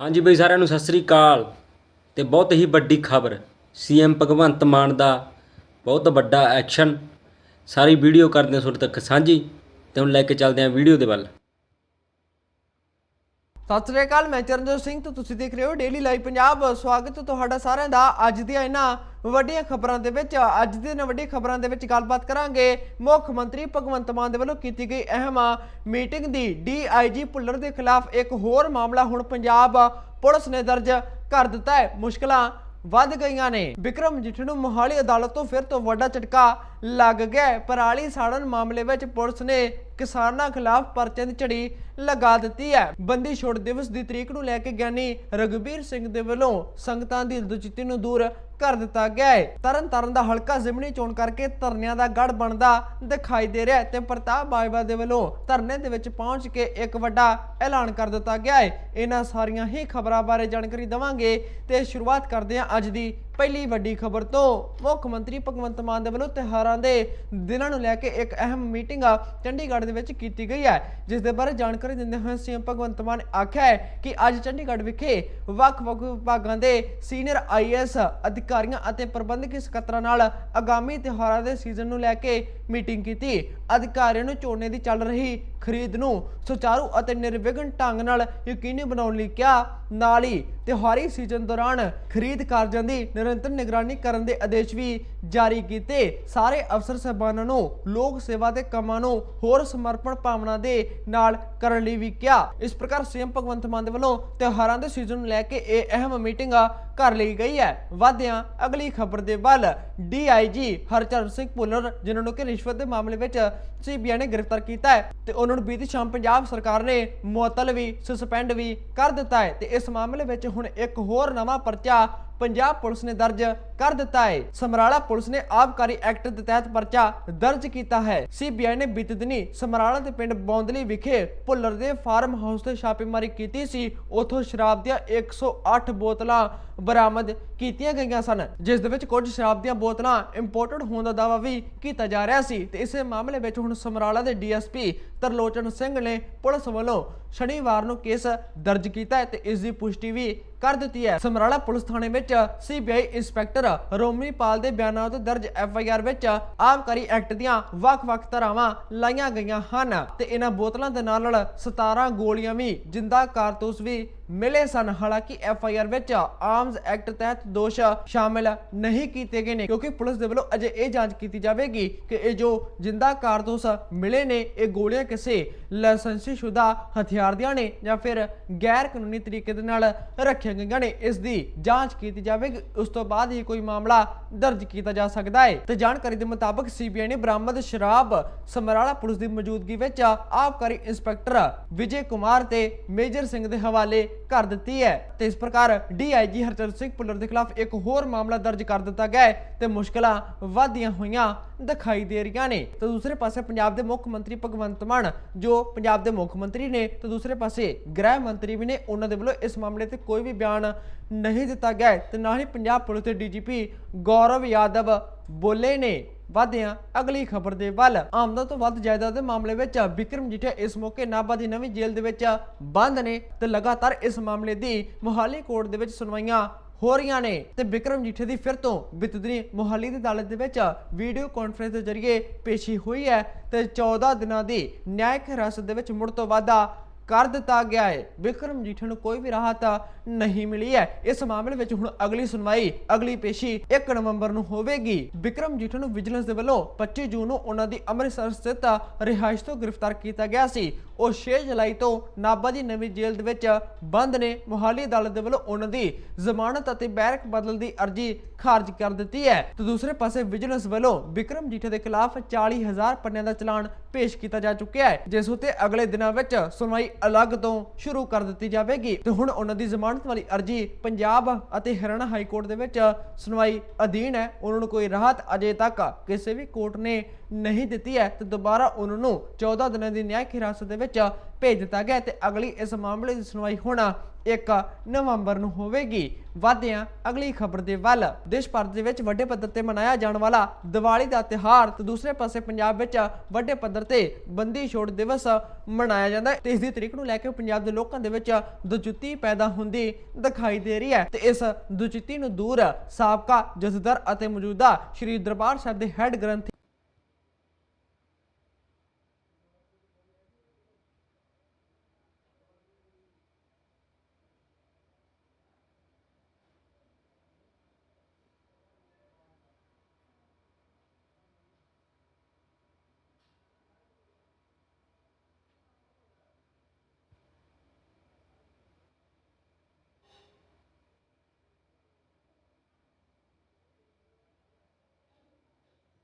ਹਾਂਜੀ ਬਈ ਸਾਰਿਆਂ ਨੂੰ ਸਤਿ ਸ੍ਰੀ ਅਕਾਲ ਤੇ ਬਹੁਤ ਹੀ ਵੱਡੀ ਖਬਰ। ਸੀਐਮ ਭਗਵੰਤ ਮਾਨ ਦਾ ਬਹੁਤ ਵੱਡਾ ਐਕਸ਼ਨ। ਸਾਰੀ ਵੀਡੀਓ ਕਰਦੇ ਹਾਂ ਤੁਹਾਡੇ ਤੱਕ ਸਾਂਝੀ ਤੇ ਹੁਣ ਲੈ ਕੇ ਚੱਲਦੇ ਹਾਂ ਵੀਡੀਓ ਦੇ ਵੱਲ। ਸਤਿ ਸ੍ਰੀ ਅਕਾਲ, ਮੈਂ ਚਰਨਜੋਤ ਸਿੰਘ ਤੇ ਤੁਸੀਂ ਦੇਖ ਰਹੇ ਹੋ ਡੇਲੀ ਲਾਈਵ ਪੰਜਾਬ ਸਵਾਗਤ ਤੁਹਾਡਾ ਸਾਰਿਆਂ ਦਾ ਅੱਜ ਦੀਆਂ ਇਹਨਾਂ ਵੱਡੀਆਂ ਖਬਰਾਂ ਦੇ ਵਿੱਚ। ਅੱਜ ਦੇ ਇਹਨਾਂ ਵੱਡੀਆਂ ਖਬਰਾਂ ਦੇ ਵਿੱਚ ਗੱਲਬਾਤ ਕਰਾਂਗੇ ਮੁੱਖ ਮੰਤਰੀ ਭਗਵੰਤ ਮਾਨ ਦੇ ਵੱਲੋਂ ਕੀਤੀ ਗਈ ਅਹਿਮ ਮੀਟਿੰਗ ਦੀ। ਡੀਆਈਜੀ ਭੁੱਲਰ ਦੇ ਖਿਲਾਫ ਇੱਕ ਹੋਰ ਮਾਮਲਾ ਹੁਣ ਪੰਜਾਬ ਪੁਲਿਸ ਨੇ ਦਰਜ ਕਰ ਦਿੱਤਾ ਹੈ। ਮੁਸ਼ਕਲਾਂ ਵੱਧ ਗਈਆਂ ਨੇ। ਵਿਕਰਮ ਜਿੱਠ ਨੂੰ ਮੋਹਾਲੀ ਅਦਾਲਤ ਤੋਂ ਫਿਰ ਤੋਂ ਵੱਡਾ ਝਟਕਾ ਲੱਗ ਗਿਆ ਪਰਾਲੀ ਸਾੜਨ ਮਾਮਲੇ ਵਿੱਚ ਪੁਲਿਸ ਨੇ ਕਿਸਾਨਾਂ ਖਿਲਾਫ ਪਰਚੇ ਦੀ ਝੜੀ ਲਗਾ ਦਿੱਤੀ ਹੈ। ਬੰਦੀ ਛੋੜ ਦਿਵਸ ਦੀ ਤਰੀਕ ਨੂੰ ਲੈ ਕੇ ਗਿਆਨੀ ਰਗਵੀਰ ਸਿੰਘ ਦੇ ਵੱਲੋਂ ਸੰਗਤਾਂ ਦੀ ਦੁਚਿੱਤੀ ਨੂੰ ਦੂਰ ਕਰ ਦਿੱਤਾ ਗਿਆ ਹੈ। ਤਰਨ ਤਾਰਨ ਦਾ ਹਲਕਾ ਜ਼ਿਮਨੀ ਚੋਣ ਕਰਕੇ ਧਰਨਿਆਂ ਦਾ ਗੜ ਬਣਦਾ ਦਿਖਾਈ ਦੇ ਰਿਹਾ ਤੇ ਪ੍ਰਤਾਪ ਬਾਜਵਾ ਦੇ ਵੱਲੋਂ ਧਰਨੇ ਦੇ ਵਿੱਚ ਪਹੁੰਚ ਕੇ ਇੱਕ ਵੱਡਾ ਐਲਾਨ ਕਰ ਦਿੱਤਾ ਗਿਆ ਹੈ। ਇਹਨਾਂ ਸਾਰੀਆਂ ਹੀ ਖਬਰਾਂ ਬਾਰੇ ਜਾਣਕਾਰੀ ਦਵਾਂਗੇ ਤੇ ਸ਼ੁਰੂਆਤ ਕਰਦੇ ਹਾਂ ਅੱਜ ਦੀ ਪਹਿਲੀ ਵੱਡੀ ਖਬਰ ਤੋਂ ਮੁੱਖ ਮੰਤਰੀ ਭਗਵੰਤ ਮਾਨ ਦੇ ਵੱਲੋਂ ਤਿਉਹਾਰਾਂ ਦੇ ਦਿਨਾਂ ਨੂੰ ਲੈ ਕੇ ਇੱਕ ਅਹਿਮ ਮੀਟਿੰਗ ਚੰਡੀਗੜ੍ਹ ਦੇ ਵਿੱਚ ਕੀਤੀ ਗਈ ਹੈ, ਜਿਸ ਦੇ ਬਾਰੇ ਜਾਣਕਾਰੀ ਦਿੰਦੇ ਹੋਏ ਸੀਐਮ ਭਗਵੰਤ ਮਾਨ ਨੇ ਆਖਿਆ ਹੈ ਕਿ ਅੱਜ ਚੰਡੀਗੜ੍ਹ ਵਿਖੇ ਵੱਖ-ਵੱਖ ਵਿਭਾਗਾਂ ਦੇ ਸੀਨੀਅਰ ਆਈਐਸ ਅਧਿਕਾਰੀਆਂ ਅਤੇ ਪ੍ਰਬੰਧਕੀ ਸਕੱਤਰਾਂ ਨਾਲ ਆਗਾਮੀ ਤਿਉਹਾਰਾਂ ਦੇ ਸੀਜ਼ਨ ਨੂੰ ਲੈ ਕੇ ਮੀਟਿੰਗ ਕੀਤੀ। ਅਧਿਕਾਰੀਆਂ ਨੂੰ ਝੋਨੇ ਦੀ ਚੱਲ ਰਹੀ ਖਰੀਦ ਨੂੰ ਸੁਚਾਰੂ ਅਤੇ ਨਿਰਵਿਘਨ ਢੰਗ ਨਾਲ ਯਕੀਨੀ ਬਣਾਉਣ ਲਈ ਕਿਹਾ। ਨਾਲ ਹੀ ਤਿਉਹਾਰੀ ਸੀਜ਼ਨ ਦੌਰਾਨ ਖਰੀਦ ਕਾਰਜਾਂ ਦੀ ਨਿਰੰਤਰ ਨਿਗਰਾਨੀ ਕਰਨ ਦੇ ਆਦੇਸ਼ ਵੀ ਜਾਰੀ ਕੀਤੇ। ਸਾਰੇ ਅਫਸਰ ਸਹਿਬਾਨਾਂ ਨੂੰ, ਲੋਕ ਸੇਵਾ ਦੇ ਕੰਮਾਂ ਨੂੰ ਹੋਰ ਸਮਰਪਣ ਭਾਵਨਾ ਦੇ ਨਾਲ ਕਰਨ ਲਈ ਵੀ ਕਿਹਾ। ਇਸ ਪ੍ਰਕਾਰ ਸੀਐਮ ਭਗਵੰਤ ਮਾਨ ਦੇ ਵੱਲੋਂ ਤਿਉਹਾਰਾਂ ਦੇ ਸੀਜ਼ਨ ਨੂੰ ਲੈ ਕੇ ਇਹ ਅਹਿਮ ਮੀਟਿੰਗ ਕਰ ਲਈ ਗਈ ਹੈ। ਵਾਦਿਆਂ ਅਗਲੀ ਖਬਰ ਦੇ ਵੱਲ ਡੀਆਈਜੀ ਹਰਚਰਨ ਸਿੰਘ ਭੁੱਲਰ, ਜਿਨ੍ਹਾਂ ਨੂੰ ਕਿ ਰਿਸ਼ਵਤ ਦੇ ਮਾਮਲੇ ਵਿੱਚ ਸੀਬੀਆਈ ਨੇ ਗ੍ਰਿਫਤਾਰ ਕੀਤਾ ਹੈ ਤੇ ਉਹਨਾਂ ਨੂੰ ਬੀਤੀ ਸ਼ਾਮ ਪੰਜਾਬ ਸਰਕਾਰ ਨੇ ਮੁਅੱਤਲ ਵੀ, ਸਸਪੈਂਡ ਵੀ ਕਰ ਦਿੱਤਾ ਹੈ ਤੇ ਇਸ ਮਾਮਲੇ ਵਿੱਚ ਹੁਣ ਇੱਕ ਹੋਰ ਨਵਾਂ ਪਰਚਾ ਪੰਜਾਬ ਪੁਲਿਸ ਨੇ ਦਰਜ ਕਰ ਦਿੱਤਾ ਹੈ। ਸਮਰਾਲਾ ਪੁਲਿਸ ਨੇ ਆਬਕਾਰੀ ਐਕਟ ਦੇ ਤਹਿਤ ਪਰਚਾ ਦਰਜ ਕੀਤਾ ਹੈ। ਸੀਬੀਆਈ ਨੇ ਬੀਤੇ ਦਿਨੀ ਸਮਰਾਲਾ ਦੇ ਪਿੰਡ ਬੌਂਦਲੀ ਵਿਖੇ ਭੁੱਲਰ ਦੇ ਫਾਰਮ ਹਾਊਸ ਤੇ ਛਾਪੇਮਾਰੀ ਕੀਤੀ ਸੀ। ਉਥੋਂ ਸ਼ਰਾਬ ਦੀਆਂ 108 ਬੋਤਲਾਂ ਬਰਾਮਦ ਕੀਤੀਆਂ ਗਈਆਂ ਸਨ, ਜਿਸ ਦੇ ਵਿੱਚ ਕੁਝ ਸ਼ਰਾਬ ਦੀਆਂ ਬੋਤਲਾਂ ਇੰਪੋਰਟਡ ਹੋਣ ਦਾ ਦਾਅਵਾ ਵੀ ਕੀਤਾ ਜਾ ਰਿਹਾ ਸੀ। ਤੇ ਇਸੇ ਮਾਮਲੇ ਵਿੱਚ ਹੁਣ ਸਮਰਾਲਾ ਦੇ ਡੀਐਸਪੀ ਤਰਲੋਚਨ ਸਿੰਘ ਨੇ ਪੁਲਿਸ ਵੱਲੋਂ ਸ਼ਨੀਵਾਰ ਨੂੰ ਕੇਸ ਦਰਜ ਕੀਤਾ ਹੈ ਤੇ ਇਸ ਦੀ ਪੁਸ਼ਟੀ ਵੀ ਕਰ ਦਿੱਤੀ ਹੈ। ਸਮਰਾਲਾ ਪੁਲਿਸ ਥਾਣੇ ਵਿੱਚ ਸੀਬੀਆਈ ਇੰਸਪੈਕਟਰ ਰੋਮੀ ਪਾਲ ਦੇ ਬਿਆਨਾਂ ਉੱਤੇ ਦਰਜ ਐਫਆਈਆਰ ਵਿੱਚ ਆਬਕਾਰੀ ਐਕਟ ਦੀਆਂ ਵੱਖ-ਵੱਖ ਧਾਰਾਵਾਂ ਲਾਈਆਂ ਗਈਆਂ ਹਨ ਤੇ ਇਹਨਾਂ ਬੋਤਲਾਂ ਦੇ ਨਾਲ ਨਾਲ 17 ਗੋਲੀਆਂ ਵੀ, ਜਿੰਦਾ ਕਾਰਤੂਸ ਵੀ ਮਿਲੇ ਸਨ। ਹਾਲਾਂਕਿ ਐਫਆਈਆਰ ਵਿੱਚ ਆਰਮਸ ਐਕਟ ਤਹਿਤ ਦੋਸ਼ ਸ਼ਾਮਿਲ ਨਹੀਂ ਕੀਤੇ ਗਏ ਨੇ, ਕਿਉਂਕਿ ਪੁਲਿਸ ਦੇ ਵੱਲੋਂ ਅਜੇ ਇਹ ਜਾਂਚ ਕੀਤੀ ਜਾਵੇਗੀ ਕਿ ਇਹ ਜੋ ਜਿੰਦਾ ਕਾਰਤੂਸ ਮਿਲੇ ਨੇ, ਇਹ ਗੋਲੀਆਂ ਕਿਸੇ ਲਾਇਸੈਂਸਸ਼ੁਦਾ ਹਥਿਆਰ ਦੀਆਂ ਨੇ ਜਾਂ ਫਿਰ ਗੈਰ ਕਾਨੂੰਨੀ ਤਰੀਕੇ ਦੇ ਨਾਲ ਰੱਖੀਆਂ ਗਈਆਂ ਨੇ। ਇਸ ਦੀ ਜਾਂਚ ਕੀਤੀ ਜਾਵੇਗੀ। ਉਸ ਤੋਂ ਬਾਅਦ ਹੀ ਕੋਈ ਮਾਮਲਾ ਦਰਜ ਕੀਤਾ ਜਾ ਸਕਦਾ ਹੈ। ਤੇ ਜਾਣਕਾਰੀ ਦੇ ਮੁਤਾਬਕ ਸੀਬੀਆਈ ਨੇ ਬਰਾਮਦ ਸ਼ਰਾਬ ਸਮਰਾਲਾ ਪੁਲਿਸ ਦੀ ਮੌਜੂਦਗੀ ਵਿੱਚ ਆਬਕਾਰੀ ਇੰਸਪੈਕਟਰ ਵਿਜੇ ਕੁਮਾਰ ਤੇ ਮੇਜਰ ਸਿੰਘ ਦੇ ਹਵਾਲੇ ਕਰ ਦਿੱਤੀ ਹੈ। ਤੇ ਇਸ ਪ੍ਰਕਾਰ ਡੀਆਈਜੀ ਹਰਚਰਨ ਸਿੰਘ ਪੁੱਲਰ ਦੇ ਖਿਲਾਫ ਇੱਕ ਹੋਰ ਮਾਮਲਾ ਦਰਜ ਕਰ ਦਿੱਤਾ ਗਿਆ ਹੈ ਤੇ ਮੁਸ਼ਕਲਾਂ ਵਧਦੀਆਂ ਹੋਈਆਂ ਦਿਖਾਈ ਦੇ ਰਹੀਆਂ ਨੇ। ਤੇ ਦੂਸਰੇ ਪਾਸੇ ਪੰਜਾਬ ਦੇ ਮੁੱਖ ਮੰਤਰੀ ਭਗਵੰਤ ਮਾਨ, ਜੋ ਪੰਜਾਬ ਦੇ ਮੁੱਖ ਮੰਤਰੀ ਨੇ, ਤੇ ਦੂਸਰੇ ਪਾਸੇ ਗ੍ਰਹਿ ਮੰਤਰੀ ਵੀ ਨੇ, ਉਹਨਾਂ ਦੇ ਵੱਲੋਂ ਇਸ ਮਾਮਲੇ ਤੇ ਕੋਈ ਵੀ ਬਿਆਨ ਨਹੀਂ ਦਿੱਤਾ ਗਿਆ ਤੇ ਨਾ ਹੀ ਪੰਜਾਬ ਪੁਲਿਸ ਦੇ ਡੀਜੀਪੀ ਗੌਰਵ ਯਾਦਵ ਬੋਲੇ ਨੇ। ਵਾਧਿਆਂ ਅਗਲੀ ਖਬਰ ਦੇ ਵੱਲ। ਆਮਦਨ ਤੋਂ ਵੱਧ ਜਾਇਦਾਦ ਦੇ ਮਾਮਲੇ ਵਿੱਚ ਵਿਕਰਮ ਜੀਠਾ ਇਸ ਮੌਕੇ ਨਾਭਾ ਦੀ ਨਵੀਂ ਜੇਲ੍ਹ ਦੇ ਵਿੱਚ ਬੰਦ ਨੇ ਤੇ ਲਗਾਤਾਰ ਇਸ ਮਾਮਲੇ ਦੀ ਮੁਹਾਲੀ ਕੋਰਟ ਦੇ ਵਿੱਚ ਸੁਣਵਾਈਆਂ ਹੋ ਰਹੀਆਂ ਨੇ ਤੇ ਵਿਕਰਮ ਜੀਠੇ ਦੀ ਫਿਰ ਤੋਂ ਬਿਤਦਰੀ ਮੁਹਾਲੀ ਦੀ ਅਦਾਲਤ ਦੇ ਵਿੱਚ ਵੀਡੀਓ ਕਾਨਫਰੰਸ ਦੇ ਜ਼ਰੀਏ ਪੇਸ਼ੀ ਹੋਈ ਹੈ ਤੇ 14 ਦਿਨਾਂ ਦੀ ਨਿਆਇਕ ਹਿਰਾਸਤ ਦੇ ਵਿੱਚ ਮੁੜ ਤੋਂ ਵਾਧਾ ਕਰ ਦਿੱਤਾ ਗਿਆ ਹੈ। ਵਿਕਰਮ ਜੀਠੇ ਨੂੰ ਕੋਈ ਵੀ ਰਾਹਤ ਨਹੀਂ ਮਿਲੀ ਹੈ। ਇਸ ਮਾਮਲੇ ਵਿੱਚ ਹੁਣ ਅਗਲੀ ਸੁਣਵਾਈ, ਅਗਲੀ ਪੇਸ਼ੀ 1 ਨਵੰਬਰ ਨੂੰ ਹੋਵੇਗੀ। ਵਿਕਰਮ ਜੀਠੇ ਨੂੰ ਵਿਜੀਲੈਂਸ ਦੇ ਵੱਲੋਂ 25 ਜੂਨ ਨੂੰ ਉਹਨਾਂ ਦੀ ਅੰਮ੍ਰਿਤਸਰ ਸਥਿਤ ਰਿਹਾਇਸ਼ ਤੋਂ ਗ੍ਰਿਫਤਾਰ ਕੀਤਾ ਗਿਆ ਸੀ। ਉਹ 6 ਜੁਲਾਈ ਤੋਂ ਨਾਭਾ ਦੀ ਨਵੀਂ ਜੇਲ੍ਹ ਦੇ ਵਿੱਚ ਬੰਦ ਨੇ। ਮੁਹਾਲੀ ਅਦਾਲਤ ਦੇ ਵੱਲੋਂ ਉਹਨਾਂ ਦੀ ਜ਼ਮਾਨਤ ਅਤੇ ਬੈਰਕ ਬਦਲ ਦੀ ਅਰਜ਼ੀ ਖਾਰਜ ਕਰ ਦਿੱਤੀ ਹੈ। ਤੇ ਦੂਸਰੇ ਪਾਸੇ ਵਿਜੀਲੈਂਸ ਵੱਲੋਂ ਵਿਕਰਮ ਜੀਠੇ ਦੇ ਖਿਲਾਫ 40000 ਪੰਨਿਆਂ ਦਾ ਚਲਾਨ ਪੇਸ਼ ਕੀਤਾ ਜਾ ਚੁੱਕਿਆ ਹੈ। ਜਿਸ ਉਤੇ ਅਗਲੇ ਦਿਨਾਂ ਵਿੱਚ ਸੁਣਵਾਈ ਅਲੱਗ ਤੋਂ ਸ਼ੁਰੂ ਕਰ ਦਿੱਤੀ ਜਾਵੇਗੀ। ਤੇ ਹੁਣ ਉਹਨਾਂ ਦੀ ਜ਼ਮਾਨਤ ਵਾਲੀ ਅਰਜ਼ੀ ਪੰਜਾਬ ਅਤੇ ਹਰਿਆਣਾ ਹਾਈ ਕੋਰਟ ਦੇ ਵਿੱਚ ਸੁਣਵਾਈ ਅਧੀਨ ਹੈ। ਉਹਨਾਂ ਨੂੰ ਕੋਈ ਰਾਹਤ ਅਜੇ ਤੱਕ ਕਿਸੇ ਵੀ ਕੋਰਟ ਨੇ ਨਹੀਂ ਦਿੱਤੀ ਹੈ। ਤੇ ਦੁਬਾਰਾ ਉਹਨਾਂ ਨੂੰ 14 ਦਿਨਾਂ ਦੀ ਨਿਆਇਕ ਹਿਰਾਸਤ ਦੇ ਵਿੱਚ ਭੇਜ ਦਿੱਤਾ ਗਿਆ ਤੇ ਅਗਲੀ ਇਸ ਮਾਮਲੇ ਦੀ ਸੁਣਵਾਈ ਹੋਣਾ 1 ਨਵੰਬਰ ਨੂੰ ਹੋਵੇਗੀ। ਵਾਦਿਆਂ ਅਗਲੀ ਖਬਰ ਦੇ ਵੱਲ। ਦੇਸ਼ ਭਰ ਦੇ ਵਿੱਚ ਵੱਡੇ ਪੱਧਰ ਤੇ ਮਨਾਇਆ ਜਾਣ ਵਾਲਾ ਦੀਵਾਲੀ ਦਾ ਤਿਹਾਰ ਤੇ ਦੂਸਰੇ ਪਾਸੇ ਪੰਜਾਬ ਵਿੱਚ ਵੱਡੇ ਪੱਧਰ ਤੇ ਬੰਦੀ ਛੋੜ ਦਿਵਸ ਮਨਾਇਆ ਜਾਂਦਾ ਹੈ। ਤੇ ਇਸ ਦੀ ਤਰੀਕ ਨੂੰ ਲੈ ਕੇ ਪੰਜਾਬ ਦੇ ਲੋਕਾਂ ਦੇ ਵਿੱਚ ਦੁਚਿੱਤੀ ਪੈਦਾ ਹੁੰਦੀ ਦਿਖਾਈ ਦੇ ਰਹੀ ਹੈ ਤੇ ਇਸ ਦੁਚਿੱਤੀ ਨੂੰ ਦੂਰ ਸਾਬਕਾ ਜਥੇਦਾਰ ਅਤੇ ਮੌਜੂਦਾ ਸ਼੍ਰੀ ਦਰਬਾਰ ਸਾਹਿਬ ਦੇ ਹੈੱਡ ਗ੍ਰੰਥੀ